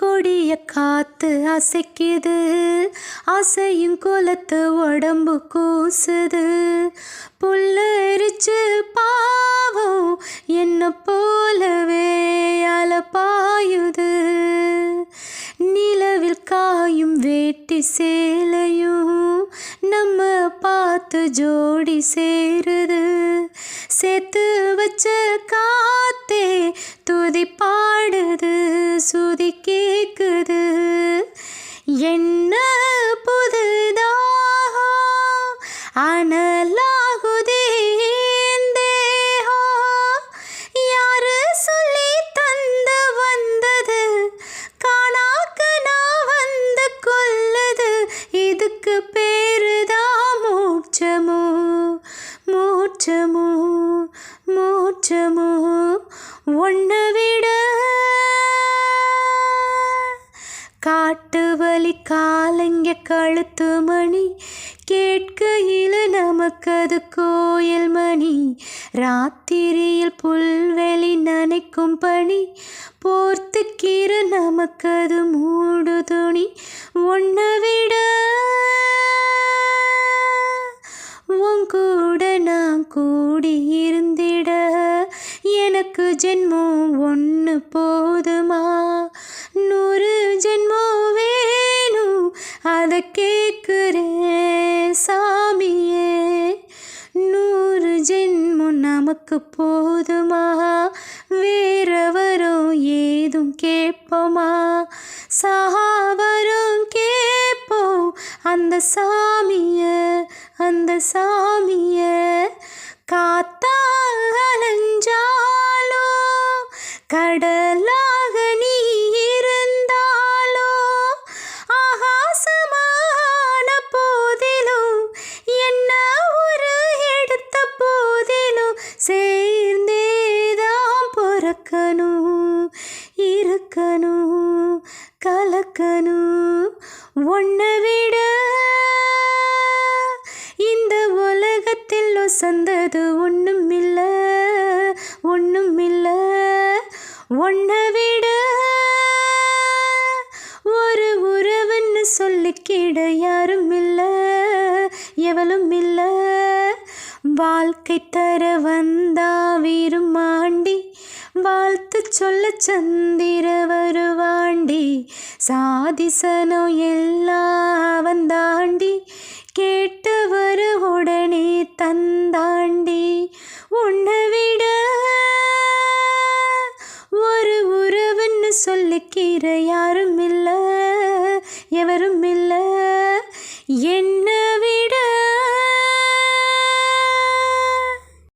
கொடிய காத்து அசைக்குது. அசையும் குலத்து உடம்பு கூசுது. புல்லரிச்சு பாவம் என்ன போலவே அலப்பாயுது. நிலவில் காயும் வேட்டி சேலையும் நம்ம பார்த்து ஜோடி சேருது. சேர்த்து வச்ச காத்தே துதி பாடுது. சுதி மோட்சமோ மோட்சமோ மோட்சமோ ஒன்றை விட. காட்டு வலி காலங்க கழுத்து மணி கேட்கையில் நமக்கது கோயில் மணி. ராத்திரியில் புல்வெளி நனைக்கும் பணி. போர்த்துக்கீர நமக்கது மூடு துணி. ஒன்ன விட உன் கூட நான் கூடியிருந்திட எனக்கு ஜென்மம் ஒன்று போதுமா? நூறு ஜென்மம் வேணும். அதை கேட்குறேன். நமக்கு போதுமா? வேற வரும் ஏதும் கேட்போமா? சாவரும் கேட்போம். அந்த சாமிய அந்த சாமிய காத்தாகலஞ்சாலோ கடலாக கலக்கணும் ஒன்றை விட. இந்த உலகத்தில் சந்தது ஒன்றும் இல்லை ஒன்றும் இல்லை ஒன்றை விட. ஒரு உறவுன்னு சொல்லிக்கிட யாரும் இல்லை எவளும் இல்லை வாழ்க்கை தர வந்தா வீருமா? சொல்ல சந்திர வருவாண்டி சாதிசனோ எல்லாம் வந்தாண்டி கேட்டவர் உடனே தந்தாண்டி உன்னை விட ஒரு உறவுன்னு சொல்லிக்கிற யாரும் இல்லை எவரும் இல்லை என்